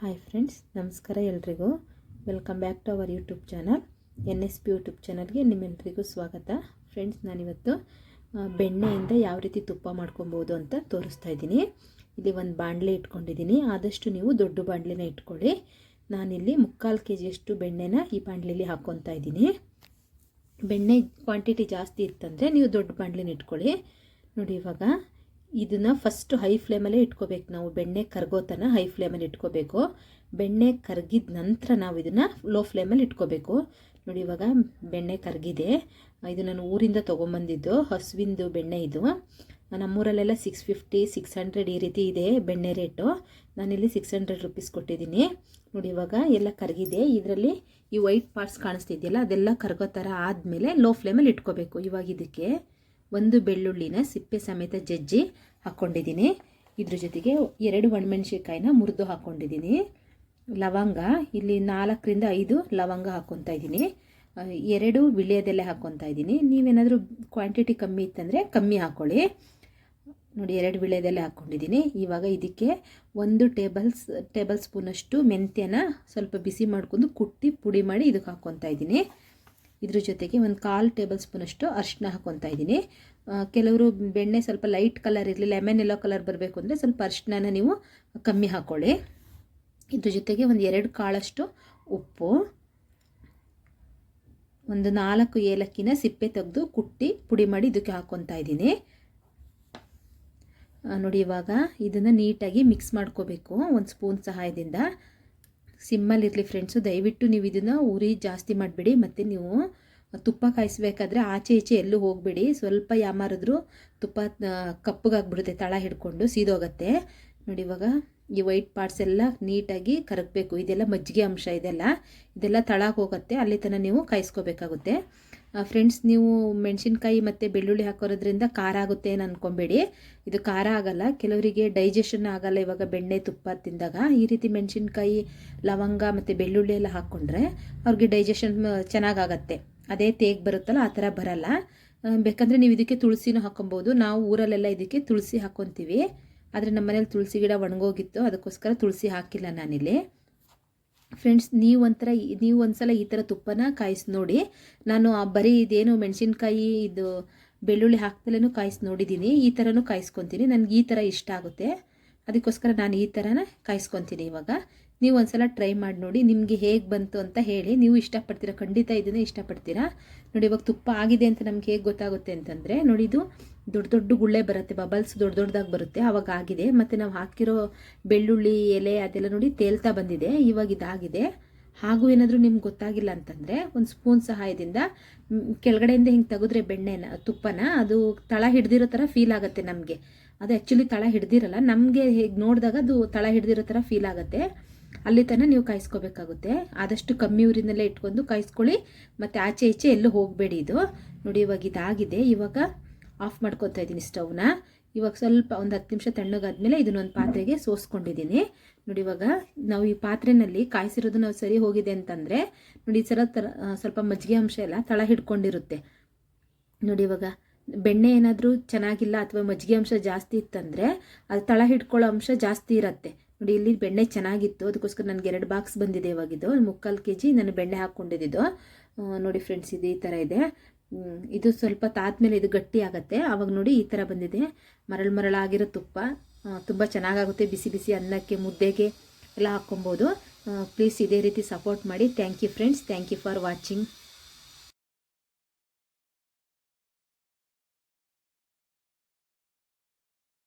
Hi friends ನಮಸ್ಕಾರ ಎಲ್ರಿಗೂ. Welcome back to our YouTube channel N S P YouTube ಚಾನಲ್ಗೆ ನಿಮ್ಮೆಲ್ರಿಗೂ ಸ್ವಾಗತ. ಫ್ರೆಂಡ್ಸ್ ನಾನಿವತ್ತು ಬೆಣ್ಣೆಯಿಂದ ಯಾವ ರೀತಿ ತುಪ್ಪ ಮಾಡ್ಕೊಬೋದು ಅಂತ ತೋರಿಸ್ತಾ ಇದ್ದೀನಿ. ಇಲ್ಲಿ ಒಂದು ಬಾಣಲೆ ಇಟ್ಕೊಂಡಿದ್ದೀನಿ. ಆದಷ್ಟು ನೀವು ದೊಡ್ಡ ಬಾಣಲೆನ ಇಟ್ಕೊಳ್ಳಿ. ನಾನಿಲ್ಲಿ ಮುಕ್ಕಾಲು ಕೆ ಜಿಯಷ್ಟು ಬೆಣ್ಣೆನ ಈ ಬಾಣಲೆಯಲ್ಲಿ ಹಾಕ್ಕೊತಾ ಇದ್ದೀನಿ. ಬೆಣ್ಣೆ ಕ್ವಾಂಟಿಟಿ ಜಾಸ್ತಿ ಇತ್ತಂದರೆ ನೀವು ದೊಡ್ಡ ಬಾಣಲೆನ ಇಟ್ಕೊಳ್ಳಿ. ನೋಡಿ ಇವಾಗ ಇದನ್ನು ಫಸ್ಟು ಹೈ ಫ್ಲೇಮಲ್ಲೇ ಇಟ್ಕೋಬೇಕು ನಾವು. ಬೆಣ್ಣೆ ಕರ್ಗೋತನ ಹೈ ಫ್ಲೇಮಲ್ಲಿ ಇಟ್ಕೋಬೇಕು. ಬೆಣ್ಣೆ ಕರಗಿದ ನಂತರ ನಾವು ಇದನ್ನು ಲೋ ಫ್ಲೇಮಲ್ಲಿ ಇಟ್ಕೋಬೇಕು. ನೋಡಿ ಇವಾಗ ಬೆಣ್ಣೆ ಕರಗಿದೆ. ಇದು ನಾನು ಊರಿಂದ ತೊಗೊಂಬಂದಿದ್ದು, ಹಸುವಿಂದು ಬೆಣ್ಣೆ ಇದು. ನಮ್ಮೂರಲ್ಲೆಲ್ಲ ಸಿಕ್ಸ್ ಫಿಫ್ಟಿ ಸಿಕ್ಸ್ ಹಂಡ್ರೆಡ್ ಈ ರೀತಿ ಇದೆ ಬೆಣ್ಣೆ ರೇಟು. ನಾನಿಲ್ಲಿ ಸಿಕ್ಸ್ ಹಂಡ್ರೆಡ್ ರುಪೀಸ್ ಕೊಟ್ಟಿದ್ದೀನಿ. ನೋಡಿ ಇವಾಗ ಎಲ್ಲ ಕರಗಿದೆ. ಇದರಲ್ಲಿ ಈ ವೈಟ್ ಪಾರ್ಟ್ಸ್ ಕಾಣಿಸ್ತಿದೆಯಲ್ಲ, ಅದೆಲ್ಲ ಕರಗೋ ಥರ ಆದಮೇಲೆ ಲೋ ಫ್ಲೇಮಲ್ಲಿ ಇಟ್ಕೋಬೇಕು ಇವಾಗ ಇದಕ್ಕೆ. ಒಂದು ಬೆಳ್ಳುಳ್ಳಿನ ಸಿಪ್ಪೆ ಸಮೇತ ಜಜ್ಜಿ ಹಾಕ್ಕೊಂಡಿದ್ದೀನಿ ಇದ್ರ ಜೊತೆಗೆ ಎರಡು ಒಣಮೆಣ್ಸಿನ್ಕಾಯಿನ ಮುರಿದು ಹಾಕ್ಕೊಂಡಿದ್ದೀನಿ ಲವಂಗ, ಇಲ್ಲಿ ನಾಲ್ಕರಿಂದ ಐದು ಲವಂಗ ಹಾಕ್ಕೊತಾ ಇದ್ದೀನಿ. ಎರಡು ವಿಳ್ಯದೆಲೆ ಹಾಕ್ಕೊತಾ ಇದ್ದೀನಿ. ನೀವೇನಾದರೂ ಕ್ವಾಂಟಿಟಿ ಕಮ್ಮಿ ಇತ್ತಂದರೆ ಕಮ್ಮಿ ಹಾಕ್ಕೊಳ್ಳಿ ನೋಡಿ, ಎರಡು ವಿಳ್ಯದೆಲೆ ಹಾಕ್ಕೊಂಡಿದ್ದೀನಿ ಇವಾಗ ಇದಕ್ಕೆ ಒಂದು ಟೇಬಲ್ಸ್ ಟೇಬಲ್ ಸ್ಪೂನಷ್ಟು ಮೆಂತ್ಯನ ಸ್ವಲ್ಪ ಬಿಸಿ ಮಾಡ್ಕೊಂಡು ಕುಟ್ಟಿ ಪುಡಿ ಮಾಡಿ ಇದಕ್ಕೆ ಹಾಕ್ಕೊತಾ ಇದ್ದೀನಿ. ಇದ್ರ ಜೊತೆಗೆ ಒಂದು ಕಾಲು ಟೇಬಲ್ ಸ್ಪೂನಷ್ಟು ಅರಿಶಿನ ಹಾಕ್ಕೊತಾ ಇದ್ದೀನಿ. ಕೆಲವರು ಬೆಣ್ಣೆ ಸ್ವಲ್ಪ ಲೈಟ್ ಕಲರ್ ಇರಲಿ ಲೆಮನ್ ಎಲ್ಲೋ ಕಲರ್ ಬರಬೇಕು ಅಂದರೆ ಸ್ವಲ್ಪ ಅರಿಶಿನ ನೀವು ಕಮ್ಮಿ ಹಾಕ್ಕೊಳ್ಳಿ ಇದ್ರ ಜೊತೆಗೆ ಒಂದು ಎರಡು ಕಾಳಷ್ಟು ಉಪ್ಪು, ಒಂದು ನಾಲ್ಕು ಏಲಕ್ಕಿನ ಸಿಪ್ಪೆ ತೆಗೆದು ಕುಟ್ಟಿ ಪುಡಿ ಮಾಡಿ ಇದಕ್ಕೆ ಹಾಕ್ಕೊತಾ ಇದ್ದೀನಿ. ನೋಡಿ ಇವಾಗ ಇದನ್ನು ನೀಟಾಗಿ ಮಿಕ್ಸ್ ಮಾಡ್ಕೋಬೇಕು ಒಂದು ಸ್ಪೂನ್ ಸಹಾಯದಿಂದ. ಸಿಮ್ಮಲ್ಲಿರಲಿ ಫ್ರೆಂಡ್ಸು ದಯವಿಟ್ಟು ನೀವು ಇದನ್ನು ಉರಿ ಜಾಸ್ತಿ ಮಾಡಬೇಡಿ. ಮತ್ತು ನೀವು ತುಪ್ಪ ಕಾಯಿಸ್ಬೇಕಾದ್ರೆ ಆಚೆ ಈಚೆ ಎಲ್ಲೂ ಹೋಗಬೇಡಿ. ಸ್ವಲ್ಪ ಯಾಮಾರಿದ್ರು ತುಪ್ಪ ಕಪ್ಪಗಾಗ್ಬಿಡುತ್ತೆ, ತಳ ಹಿಡ್ಕೊಂಡು ಸೀದೋಗತ್ತೆ. ನೋಡಿ ಇವಾಗ ಈ ವೈಟ್ ಪಾರ್ಟ್ಸ್ ಎಲ್ಲ ನೀಟಾಗಿ ಕರಗಬೇಕು. ಇದೆಲ್ಲ ಮಜ್ಜಿಗೆ ಅಂಶ ಇದೆಲ್ಲ. ಇದೆಲ್ಲ ತಳಕ್ಕೆ ಹೋಗುತ್ತೆ. ಅಲ್ಲಿ ತನಕ ನೀವು ಕಾಯಿಸ್ಕೋಬೇಕಾಗುತ್ತೆ. ಫ್ರೆಂಡ್ಸ್ ನೀವು ಮೆಣಸಿನ್ಕಾಯಿ ಮತ್ತು ಬೆಳ್ಳುಳ್ಳಿ ಹಾಕೋರೋದ್ರಿಂದ ಖಾರ ಆಗುತ್ತೆ ಏನು ಅಂದ್ಕೊಬೇಡಿ ಇದು ಖಾರ ಆಗಲ್ಲ. ಕೆಲವರಿಗೆ ಡೈಜೆಷನ್ ಆಗಲ್ಲ ಇವಾಗ ಬೆಣ್ಣೆ, ತುಪ್ಪ ತಿಂದಾಗ. ಈ ರೀತಿ ಮೆಣಸಿನ್ಕಾಯಿ, ಲವಂಗ ಮತ್ತು ಬೆಳ್ಳುಳ್ಳಿ ಎಲ್ಲ ಹಾಕ್ಕೊಂಡ್ರೆ ಅವ್ರಿಗೆ ಡೈಜೆಷನ್ ಚೆನ್ನಾಗಾಗತ್ತೆ. ಅದೇ ತೇಗ್ ಬರುತ್ತಲ್ಲ, ಆ ಥರ ಬರಲ್ಲ. ಬೇಕಂದರೆ ನೀವು ಇದಕ್ಕೆ ತುಳಸಿನೂ ಹಾಕೊಬೋದು. ನಾವು ಊರಲ್ಲೆಲ್ಲ ಇದಕ್ಕೆ ತುಳಸಿ ಹಾಕ್ಕೊತೀವಿ ಆದರೆ ನಮ್ಮ ಮನೇಲಿ ತುಳಸಿ ಗಿಡ ಒಣಗೋಗಿತ್ತು, ಅದಕ್ಕೋಸ್ಕರ ತುಳಸಿ ಹಾಕಿಲ್ಲ ನಾನಿಲ್ಲಿ. ಫ್ರೆಂಡ್ಸ್ ನೀವು ಒಂಥರ ನೀವು ಒಂದ್ಸಲ ಈ ಥರ ತುಪ್ಪನ ಕಾಯಿಸಿ ನೋಡಿ. ನಾನು ಆ ಬರೀ ಇದೇನು ಮೆಣಸಿನ್ಕಾಯಿ, ಇದು ಬೆಳ್ಳುಳ್ಳಿ ಹಾಕ್ದಲೇನು ಕಾಯಿಸಿ ನೋಡಿದ್ದೀನಿ ಈ ಥರನೂ ಕಾಯಿಸ್ಕೊತೀನಿ. ನನಗೆ ಈ ಥರ ಇಷ್ಟ ಆಗುತ್ತೆ. ಅದಕ್ಕೋಸ್ಕರ ನಾನು ಈ ಥರನ ಕಾಯಿಸ್ಕೊತೀನಿ ಇವಾಗ. ನೀವು ಒಂದ್ಸಲ ಟ್ರೈ ಮಾಡಿ ನೋಡಿ, ನಿಮಗೆ ಹೇಗೆ ಬಂತು ಅಂತ ಹೇಳಿ. ನೀವು ಇಷ್ಟಪಡ್ತೀರಾ, ಖಂಡಿತ ಇದನ್ನೇ ಇಷ್ಟಪಡ್ತೀರಾ? ನೋಡಿ, ಇವಾಗ ತುಪ್ಪ ಆಗಿದೆ ಅಂತ ನಮ್ಗೆ ಹೇಗೆ ಗೊತ್ತಾಗುತ್ತೆ ಅಂತಂದರೆ, ನೋಡಿ, ಇದು ದೊಡ್ಡ ದೊಡ್ಡ ಗುಳ್ಳೆ ಬರುತ್ತೆ, ಬಬಲ್ಸ್ ದೊಡ್ಡ ದೊಡ್ಡದಾಗಿ ಬರುತ್ತೆ ಆವಾಗ ಆಗಿದೆ. ಮತ್ತು ನಾವು ಹಾಕಿರೋ ಬೆಳ್ಳುಳ್ಳಿ, ಎಲೆ ಅದೆಲ್ಲ ನೋಡಿ ತೇಲ್ತಾ ಬಂದಿದೆ, ಇವಾಗ ಇದಾಗಿದೆ. ಹಾಗೂ ಏನಾದರೂ ನಿಮ್ಗೆ ಗೊತ್ತಾಗಿಲ್ಲ ಅಂತಂದರೆ ಒಂದು ಸ್ಪೂನ್ ಸಹಾಯದಿಂದ ಕೆಳಗಡೆಯಿಂದ ಹಿಂಗೆ ತೆಗೆದ್ರೆ ಬೆಣ್ಣೆನ, ತುಪ್ಪನ, ಅದು ತಳ ಹಿಡ್ದಿರೋ ಥರ ಫೀಲ್ ಆಗುತ್ತೆ ನಮಗೆ. ಅದು ಆ್ಯಕ್ಚುಲಿ ತಳ ಹಿಡ್ದಿರಲ್ಲ, ನಮಗೆ ಹೇಗೆ ನೋಡಿದಾಗ ಅದು ತಳ ಹಿಡ್ದಿರೋ ಥರ ಫೀಲ್ ಆಗುತ್ತೆ. ಅಲ್ಲಿ ತನಕ ನೀವು ಕಾಯಿಸ್ಕೋಬೇಕಾಗುತ್ತೆ. ಆದಷ್ಟು ಕಮ್ಮಿ ಊರಿನಲ್ಲೇ ಇಟ್ಕೊಂಡು ಕಾಯಿಸ್ಕೊಳ್ಳಿ. ಮತ್ತು ಆಚೆ ಈಚೆ ಎಲ್ಲೂ ಹೋಗಬೇಡಿ ಇದು. ನೋಡಿ ಇವಾಗ ಇದಾಗಿದೆ. ಇವಾಗ ಆಫ್ ಮಾಡ್ಕೊತಾ ಇದ್ದೀನಿ ಸ್ಟವ್ನ. ಇವಾಗ ಸ್ವಲ್ಪ ಒಂದು ಹತ್ತು ನಿಮಿಷ ತಣ್ಣಗಾದ್ಮೇಲೆ ಇದನ್ನೊಂದು ಪಾತ್ರೆಗೆ ಸೋಸ್ಕೊಂಡಿದ್ದೀನಿ. ನೋಡಿ ಇವಾಗ ನಾವು ಈ ಪಾತ್ರೆನಲ್ಲಿ ಕಾಯಿಸಿರೋದು ನಾವು ಸರಿ ಹೋಗಿದೆ ಅಂತಂದರೆ, ನೋಡಿ ಈ ಸಲ ತರ ಸ್ವಲ್ಪ ಮಜ್ಜಿಗೆ ಅಂಶ ಎಲ್ಲ ತಳ ಹಿಡ್ಕೊಂಡಿರುತ್ತೆ. ನೋಡಿ ಇವಾಗ ಬೆಣ್ಣೆ ಏನಾದರೂ ಚೆನ್ನಾಗಿಲ್ಲ ಅಥವಾ ಮಜ್ಜಿಗೆ ಅಂಶ ಜಾಸ್ತಿ ಇತ್ತಂದರೆ ಅದು ತಳ ಹಿಡ್ಕೊಳ್ಳೋ ಅಂಶ ಜಾಸ್ತಿ ಇರುತ್ತೆ. ನೋಡಿ ಇಲ್ಲಿ ಬೆಣ್ಣೆ ಚೆನ್ನಾಗಿತ್ತು. ಅದಕ್ಕೋಸ್ಕರ ನನಗೆ ಎರಡು ಬಾಕ್ಸ್ ಬಂದಿದೆ ಇವಾಗಿದ್ದು ಮುಕ್ಕಾಲು ಕೆ ಜಿ ನಾನು ಬೆಣ್ಣೆ ಹಾಕ್ಕೊಂಡಿದ್ದು ನೋಡಿ ಫ್ರೆಂಡ್ಸ್ ಇದು ಈ ಥರ ಇದೆ. ಇದು ಸ್ವಲ್ಪ ತಾದ್ಮೇಲೆ ಇದು ಗಟ್ಟಿ ಆಗುತ್ತೆ. ಆವಾಗ ನೋಡಿ ಈ ಥರ ಬಂದಿದೆ. ಮರಳು ಮರಳಾಗಿರೋ ತುಪ್ಪ ತುಂಬ ಚೆನ್ನಾಗಾಗುತ್ತೆ. ಬಿಸಿ ಬಿಸಿ ಅನ್ನಕ್ಕೆ, ಮುದ್ದೆಗೆ ಎಲ್ಲ ಹಾಕ್ಕೊಬೋದು. ಪ್ಲೀಸ್ ಇದೇ ರೀತಿ ಸಪೋರ್ಟ್ ಮಾಡಿ. Thank you friends thank you for watching